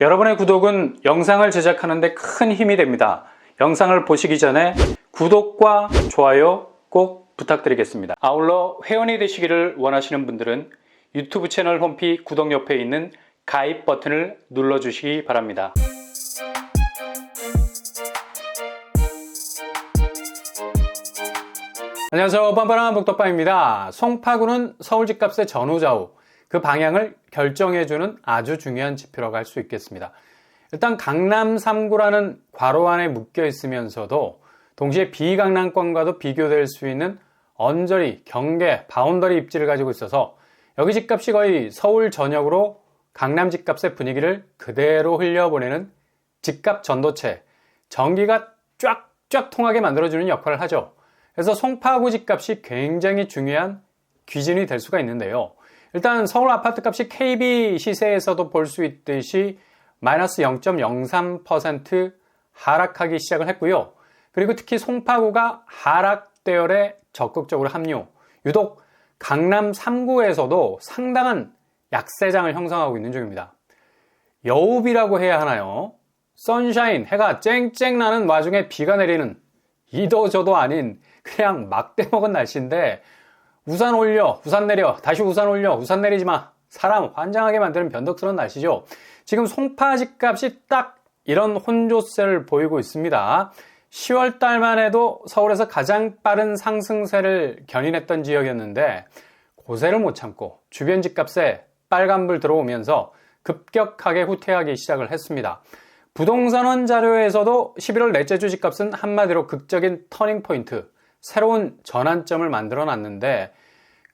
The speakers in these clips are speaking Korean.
여러분의 구독은 영상을 제작하는 데 큰 힘이 됩니다. 영상을 보시기 전에 구독과 좋아요 꼭 부탁드리겠습니다. 아울러 회원이 되시기를 원하시는 분들은 유튜브 채널 홈피 구독 옆에 있는 가입 버튼을 눌러주시기 바랍니다. 안녕하세요. 뻔뻔한 복덕방입니다. 송파구는 서울 집값의 전후좌우, 그 방향을 결정해주는 아주 중요한 지표라고 할 수 있겠습니다. 일단 강남 3구라는 괄호 안에 묶여 있으면서도 동시에 비강남권과도 비교될 수 있는 언저리, 경계, 바운더리 입지를 가지고 있어서 여기 집값이 거의 서울 전역으로 강남 집값의 분위기를 그대로 흘려보내는 집값 전도체, 전기가 쫙쫙 통하게 만들어주는 역할을 하죠. 그래서 송파구 집값이 굉장히 중요한 기준이 될 수가 있는데요. 일단 서울 아파트 값이 KB 시세에서도 볼 수 있듯이 마이너스 0.03% 하락하기 시작을 했고요. 그리고 특히 송파구가 하락 대열에 적극적으로 합류. 유독 강남 3구에서도 상당한 약세장을 형성하고 있는 중입니다. 여우비라고 해야 하나요? 선샤인, 해가 쨍쨍 나는 와중에 비가 내리는 이도저도 아닌 그냥 막대 먹은 날씨인데 우산 올려, 우산 내려, 다시 우산 올려, 우산 내리지 마. 사람 환장하게 만드는 변덕스러운 날씨죠. 지금 송파 집값이 딱 이런 혼조세를 보이고 있습니다. 10월 달만 해도 서울에서 가장 빠른 상승세를 견인했던 지역이었는데 고세를 못 참고 주변 집값에 빨간불 들어오면서 급격하게 후퇴하기 시작을 했습니다. 부동산원 자료에서도 11월 넷째 주 집값은 한마디로 극적인 터닝 포인트, 새로운 전환점을 만들어 놨는데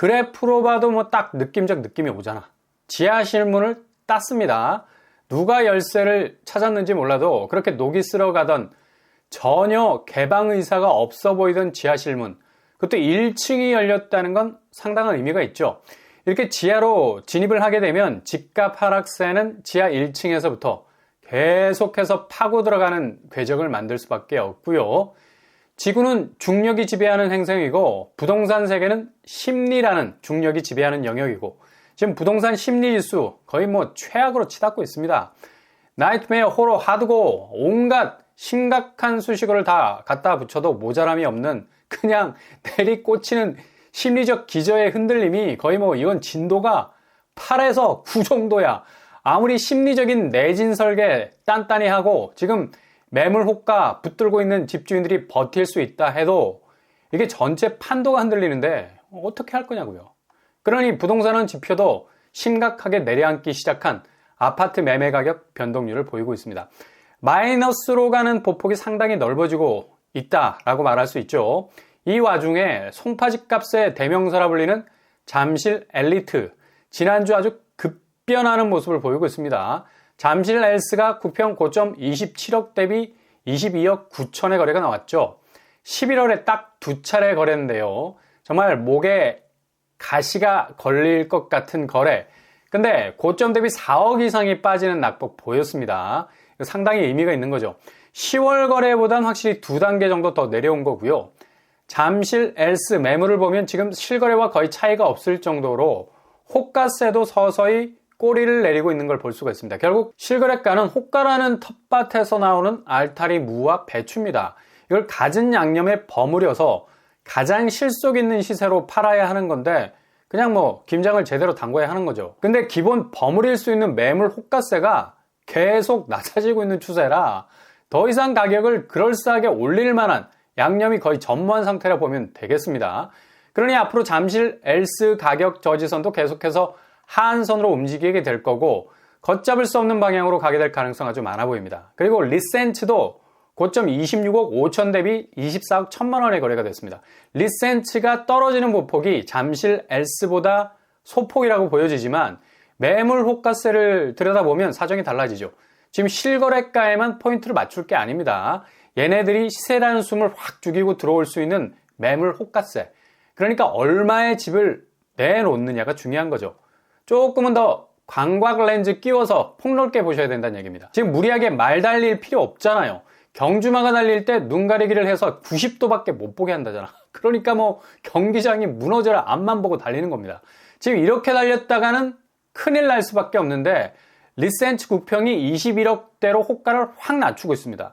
그래프로 봐도 뭐 딱 느낌적 느낌이 오잖아. 지하 실문을 땄습니다. 누가 열쇠를 찾았는지 몰라도 그렇게 녹이 쓸어가던 전혀 개방 의사가 없어 보이던 지하 실문. 그것도 1층이 열렸다는 건 상당한 의미가 있죠. 이렇게 지하로 진입을 하게 되면 집값 하락세는 지하 1층에서부터 계속해서 파고 들어가는 궤적을 만들 수밖에 없고요. 지구는 중력이 지배하는 행성이고 부동산 세계는 심리라는 중력이 지배하는 영역이고 지금 부동산 심리 지수 거의 뭐 최악으로 치닫고 있습니다. 나이트메어, 호러, 하드고 온갖 심각한 수식어를 다 갖다 붙여도 모자람이 없는 그냥 내리 꽂히는 심리적 기저의 흔들림이 거의 뭐 이건 진도가 8에서 9 정도야. 아무리 심리적인 내진 설계 딴딴히 하고 지금 매물 호가 붙들고 있는 집주인들이 버틸 수 있다 해도 이게 전체 판도가 흔들리는데 어떻게 할 거냐고요. 그러니 부동산은 지표도 심각하게 내려앉기 시작한 아파트 매매 가격 변동률을 보이고 있습니다. 마이너스로 가는 보폭이 상당히 넓어지고 있다라고 말할 수 있죠. 이 와중에 송파집 값의 대명사라 불리는 잠실 엘리트 지난주 아주 급변하는 모습을 보이고 있습니다. 잠실 엘스가 구평 고점 27억 대비 22억 9천의 거래가 나왔죠. 11월에 딱 두 차례 거래인데요. 정말 목에 가시가 걸릴 것 같은 거래. 근데 고점 대비 4억 이상이 빠지는 낙폭 보였습니다. 상당히 의미가 있는 거죠. 10월 거래보단 확실히 두 단계 정도 더 내려온 거고요. 잠실 엘스 매물을 보면 지금 실거래와 거의 차이가 없을 정도로 호가세도 서서히 꼬리를 내리고 있는 걸 볼 수가 있습니다. 결국 실거래가는 호가라는 텃밭에서 나오는 알타리 무와 배추입니다. 이걸 갖은 양념에 버무려서 가장 실속 있는 시세로 팔아야 하는 건데 그냥 뭐 김장을 제대로 담궈야 하는 거죠. 근데 기본 버무릴 수 있는 매물 호가세가 계속 낮아지고 있는 추세라 더 이상 가격을 그럴싸하게 올릴 만한 양념이 거의 전무한 상태라 보면 되겠습니다. 그러니 앞으로 잠실 엘스 가격 저지선도 계속해서 하한선으로 움직이게 될 거고 걷잡을 수 없는 방향으로 가게 될 가능성 아주 많아 보입니다. 그리고 리센츠도 고점 26억 5천 대비 24억 1천만 원의 거래가 됐습니다. 리센츠가 떨어지는 보폭이 잠실 엘스보다 소폭이라고 보여지지만 매물 호가세를 들여다보면 사정이 달라지죠. 지금 실거래가에만 포인트를 맞출 게 아닙니다. 얘네들이 시세라는 숨을 확 죽이고 들어올 수 있는 매물 호가세. 그러니까 얼마의 집을 내놓느냐가 중요한 거죠. 조금은 더 광각 렌즈 끼워서 폭넓게 보셔야 된다는 얘기입니다. 지금 무리하게 말 달릴 필요 없잖아요. 경주마가 달릴 때 눈 가리기를 해서 90도밖에 못 보게 한다잖아. 그러니까 뭐 경기장이 무너져라 앞만 보고 달리는 겁니다. 지금 이렇게 달렸다가는 큰일 날 수밖에 없는데 리센트 국평이 21억대로 호가를 확 낮추고 있습니다.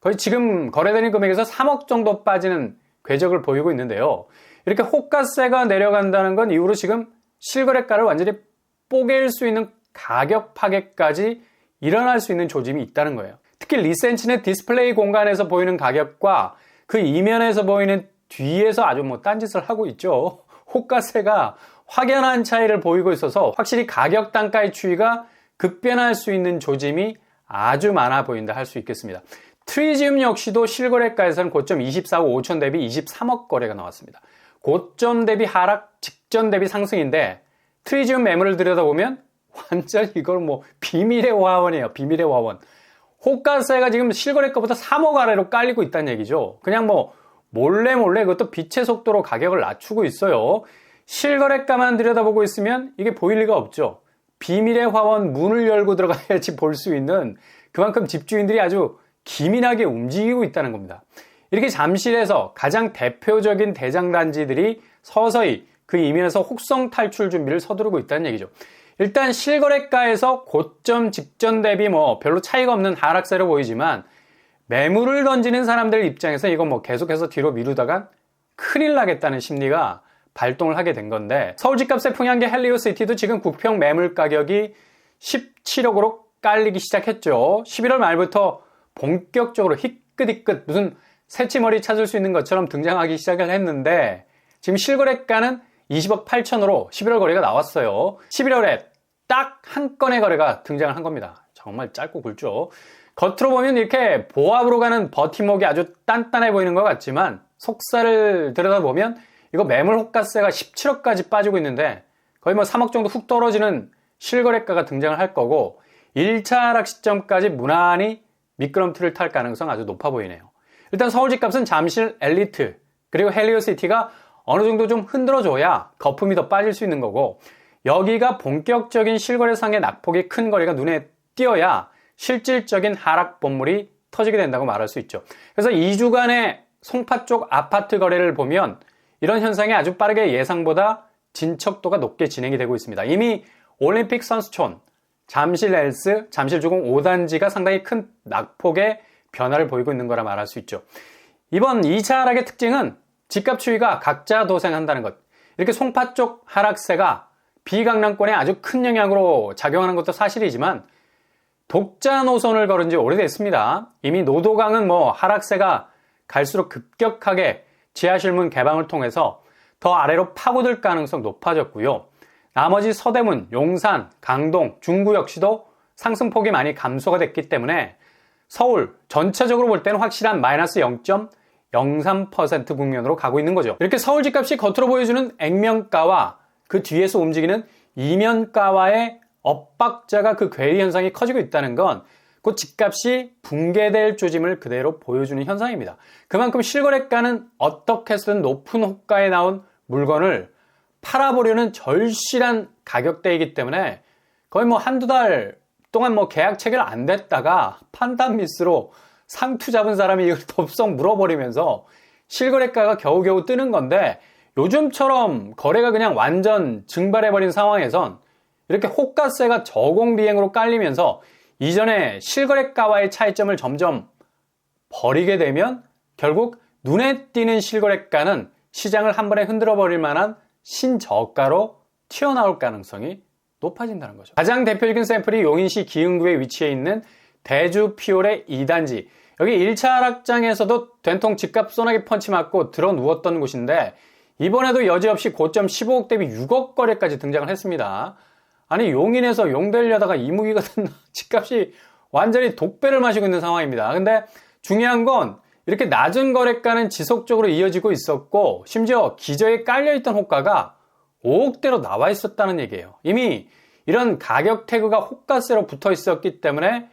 거의 지금 거래되는 금액에서 3억 정도 빠지는 궤적을 보이고 있는데요. 이렇게 호가세가 내려간다는 건 이후로 지금 실거래가를 완전히 뽀갤 수 있는 가격 파괴까지 일어날 수 있는 조짐이 있다는 거예요. 특히 리센치는 디스플레이 공간에서 보이는 가격과 그 이면에서 보이는 뒤에서 아주 뭐 딴짓을 하고 있죠. 호가세가 확연한 차이를 보이고 있어서 확실히 가격 단가의 추이가 급변할 수 있는 조짐이 아주 많아 보인다 할 수 있겠습니다. 트리지움 역시도 실거래가에서는 고점 24억 5천 대비 23억 거래가 나왔습니다. 고점 대비 하락, 직전 대비 상승인데 트리지움 매물을 들여다보면 완전 이걸 뭐 비밀의 화원이에요. 비밀의 화원. 호가세가 지금 실거래가보다 3억 아래로 깔리고 있다는 얘기죠. 그냥 뭐 몰래 몰래 그것도 빛의 속도로 가격을 낮추고 있어요. 실거래가만 들여다보고 있으면 이게 보일 리가 없죠. 비밀의 화원 문을 열고 들어가야지 볼 수 있는 그만큼 집주인들이 아주 기민하게 움직이고 있다는 겁니다. 이렇게 잠실에서 가장 대표적인 대장단지들이 서서히 그 이면에서 혹성 탈출 준비를 서두르고 있다는 얘기죠. 일단 실거래가에서 고점 직전 대비 뭐 별로 차이가 없는 하락세로 보이지만 매물을 던지는 사람들 입장에서 이거 뭐 계속해서 뒤로 미루다가 큰일 나겠다는 심리가 발동을 하게 된 건데 서울 집값의 풍향계 헬리오시티도 지금 국평 매물 가격이 17억으로 깔리기 시작했죠. 11월 말부터 본격적으로 희끗희끗 무슨 새치머리 찾을 수 있는 것처럼 등장하기 시작을 했는데 지금 실거래가는 20억 8천으로 11월 거래가 나왔어요. 11월에 딱 한 건의 거래가 등장을 한 겁니다. 정말 짧고 굵죠. 겉으로 보면 이렇게 보합으로 가는 버팀목이 아주 단단해 보이는 것 같지만 속살을 들여다보면 이거 매물 호가세가 17억까지 빠지고 있는데 거의 뭐 3억 정도 훅 떨어지는 실거래가가 등장을 할 거고 1차 하락 시점까지 무난히 미끄럼틀을 탈 가능성 아주 높아 보이네요. 일단 서울 집값은 잠실 엘리트 그리고 헬리오시티가 어느 정도 좀 흔들어줘야 거품이 더 빠질 수 있는 거고 여기가 본격적인 실거래상의 낙폭이 큰 거래가 눈에 띄어야 실질적인 하락 본물이 터지게 된다고 말할 수 있죠. 그래서 2주간의 송파 쪽 아파트 거래를 보면 이런 현상이 아주 빠르게 예상보다 진척도가 높게 진행이 되고 있습니다. 이미 올림픽 선수촌, 잠실 헬스, 잠실 주공 5단지가 상당히 큰 낙폭의 변화를 보이고 있는 거라 말할 수 있죠. 이번 2차 하락의 특징은 집값 추이가 각자 도생한다는 것. 이렇게 송파 쪽 하락세가 비강남권에 아주 큰 영향으로 작용하는 것도 사실이지만 독자 노선을 걸은 지 오래됐습니다. 이미 노도강은 뭐 하락세가 갈수록 급격하게 지하실문 개방을 통해서 더 아래로 파고들 가능성 높아졌고요. 나머지 서대문, 용산, 강동, 중구 역시도 상승폭이 많이 감소가 됐기 때문에 서울 전체적으로 볼 때는 확실한 마이너스 0.03% 국면으로 가고 있는 거죠. 이렇게 서울 집값이 겉으로 보여주는 액면가와 그 뒤에서 움직이는 이면가와의 엇박자가 그 괴리 현상이 커지고 있다는 건 곧 집값이 붕괴될 조짐을 그대로 보여주는 현상입니다. 그만큼 실거래가는 어떻게 해서든 높은 호가에 나온 물건을 팔아보려는 절실한 가격대이기 때문에 거의 뭐 한두 달 동안 뭐 계약 체결 안 됐다가 판단 미스로 상투 잡은 사람이 이걸 덥석 물어버리면서 실거래가가 겨우겨우 뜨는 건데 요즘처럼 거래가 그냥 완전 증발해버린 상황에선 이렇게 호가세가 저공 비행으로 깔리면서 이전에 실거래가와의 차이점을 점점 버리게 되면 결국 눈에 띄는 실거래가는 시장을 한 번에 흔들어 버릴 만한 신저가로 튀어나올 가능성이 높아진다는 거죠. 가장 대표적인 샘플이 용인시 기흥구에 위치해 있는 대주 피올의 2단지. 여기 1차 하락장에서도 된통 집값 소나기 펀치 맞고 들어 누웠던 곳인데 이번에도 여지없이 고점 15억 대비 6억 거래까지 등장을 했습니다. 아니 용인에서 용되려다가 이무기 같은 집값이 완전히 독배를 마시고 있는 상황입니다. 근데 중요한 건 이렇게 낮은 거래가는 지속적으로 이어지고 있었고 심지어 기저에 깔려있던 호가가 5억대로 나와 있었다는 얘기예요. 이미 이런 가격 태그가 호가세로 붙어 있었기 때문에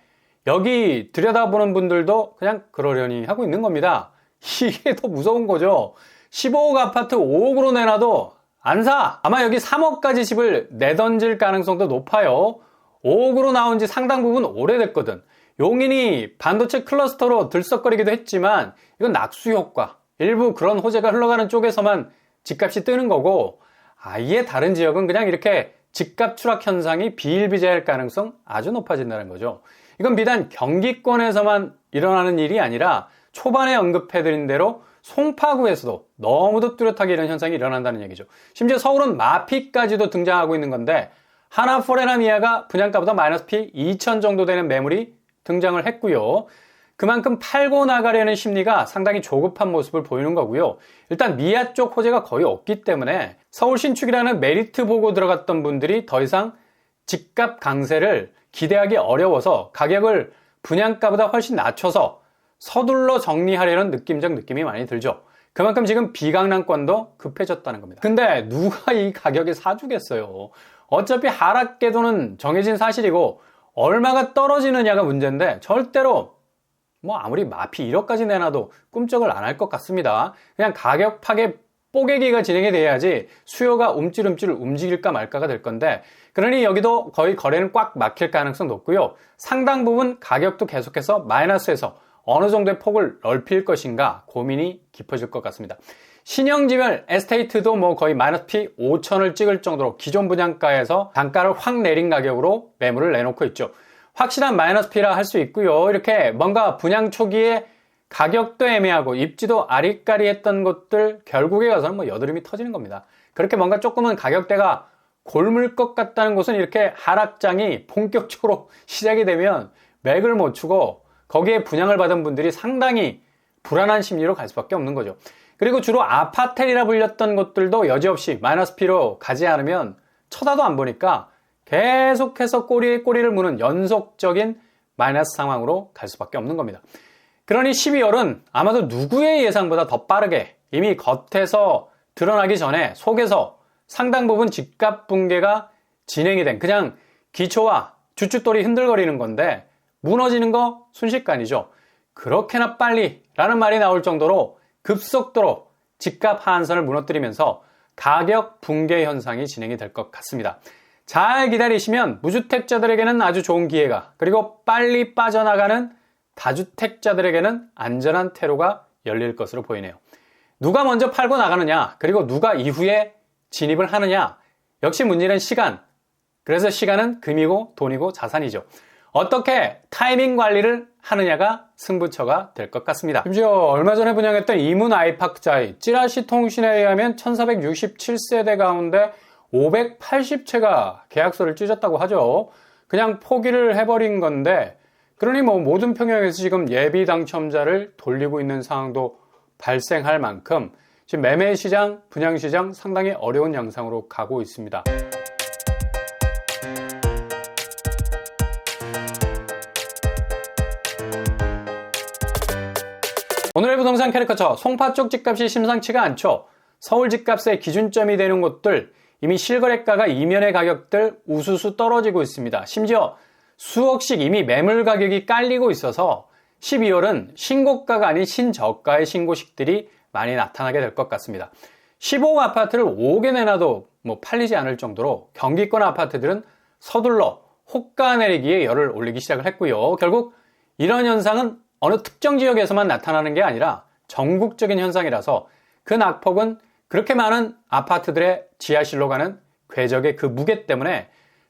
여기 들여다보는 분들도 그냥 그러려니 하고 있는 겁니다. 이게 더 무서운 거죠. 15억 아파트 5억으로 내놔도 안 사! 아마 여기 3억까지 집을 내던질 가능성도 높아요. 5억으로 나온 지 상당 부분 오래됐거든. 용인이 반도체 클러스터로 들썩거리기도 했지만 이건 낙수 효과. 일부 그런 호재가 흘러가는 쪽에서만 집값이 뜨는 거고 아예 다른 지역은 그냥 이렇게 집값 추락 현상이 비일비재할 가능성 아주 높아진다는 거죠. 이건 비단 경기권에서만 일어나는 일이 아니라 초반에 언급해드린 대로 송파구에서도 너무도 뚜렷하게 이런 현상이 일어난다는 얘기죠. 심지어 서울은 마피까지도 등장하고 있는 건데 하나 포레나미아가 분양가보다 마이너스 피 2천 정도 되는 매물이 등장을 했고요. 그만큼 팔고 나가려는 심리가 상당히 조급한 모습을 보이는 거고요. 일단 미아 쪽 호재가 거의 없기 때문에 서울 신축이라는 메리트 보고 들어갔던 분들이 더 이상 집값 강세를 기대하기 어려워서 가격을 분양가보다 훨씬 낮춰서 서둘러 정리하려는 느낌적 느낌이 많이 들죠. 그만큼 지금 비강남권도 급해졌다는 겁니다. 근데 누가 이 가격에 사주겠어요? 어차피 하락 궤도는 정해진 사실이고 얼마가 떨어지느냐가 문제인데 절대로 뭐 아무리 마피 1억까지 내놔도 꿈쩍을 안 할 것 같습니다. 그냥 가격 파괴 뽀개기가 진행이 돼야지 수요가 움찔움찔 움직일까 말까가 될 건데 그러니 여기도 거의 거래는 꽉 막힐 가능성 높고요. 상당 부분 가격도 계속해서 마이너스에서 어느 정도의 폭을 넓힐 것인가 고민이 깊어질 것 같습니다. 신형 지별 에스테이트도 뭐 거의 마이너스 P 5천을 찍을 정도로 기존 분양가에서 단가를 확 내린 가격으로 매물을 내놓고 있죠. 확실한 마이너스 P라 할 수 있고요. 이렇게 뭔가 분양 초기에 가격도 애매하고 입지도 아리까리했던 것들 결국에 가서는 뭐 여드름이 터지는 겁니다. 그렇게 뭔가 조금은 가격대가 골물 것 같다는 곳은 이렇게 하락장이 본격적으로 시작이 되면 맥을 못 추고 거기에 분양을 받은 분들이 상당히 불안한 심리로 갈 수밖에 없는 거죠. 그리고 주로 아파텔이라 불렸던 곳들도 여지없이 마이너스 P로 가지 않으면 쳐다도 안 보니까 계속해서 꼬리에 꼬리를 무는 연속적인 마이너스 상황으로 갈 수밖에 없는 겁니다. 그러니 12월은 아마도 누구의 예상보다 더 빠르게 이미 겉에서 드러나기 전에 속에서 상당 부분 집값 붕괴가 진행이 된 그냥 기초와 주춧돌이 흔들거리는 건데 무너지는 거 순식간이죠. 그렇게나 빨리 라는 말이 나올 정도로 급속도로 집값 하한선을 무너뜨리면서 가격 붕괴 현상이 진행이 될 것 같습니다. 잘 기다리시면 무주택자들에게는 아주 좋은 기회가 그리고 빨리 빠져나가는 다주택자들에게는 안전한 퇴로가 열릴 것으로 보이네요. 누가 먼저 팔고 나가느냐 그리고 누가 이후에 진입을 하느냐 역시 문제는 시간 그래서 시간은 금이고 돈이고 자산이죠. 어떻게 타이밍 관리를 하느냐가 승부처가 될 것 같습니다. 심지어 얼마 전에 분양했던 이문 아이파크자이 찌라시 통신에 의하면 1467세대 가운데 580채가 계약서를 찢었다고 하죠. 그냥 포기를 해버린 건데 그러니 뭐 모든 평형에서 지금 예비 당첨자를 돌리고 있는 상황도 발생할 만큼 지금 매매 시장, 분양 시장 상당히 어려운 양상으로 가고 있습니다. 오늘의 부동산 캐리커처 송파 쪽 집값이 심상치가 않죠. 서울 집값의 기준점이 되는 곳들 이미 실거래가가 이면의 가격들 우수수 떨어지고 있습니다. 심지어 수억씩 이미 매물 가격이 깔리고 있어서 12월은 신고가가 아닌 신저가의 신고식들이 많이 나타나게 될 것 같습니다. 15억 아파트를 5개 내놔도 뭐 팔리지 않을 정도로 경기권 아파트들은 서둘러 호가 내리기에 열을 올리기 시작을 했고요. 결국 이런 현상은 어느 특정 지역에서만 나타나는 게 아니라 전국적인 현상이라서 그 낙폭은 그렇게 많은 아파트들의 지하실로 가는 궤적의 그 무게 때문에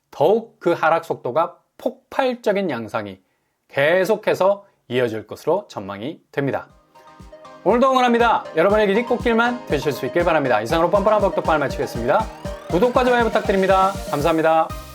더욱 그 하락 속도가 폭발적인 양상이 계속해서 이어질 것으로 전망이 됩니다. 오늘도 응원합니다. 여러분의 길이 꽃길만 되실 수 있길 바랍니다. 이상으로 뻔뻔한 벅덕방을 마치겠습니다. 구독과 좋아요 부탁드립니다. 감사합니다.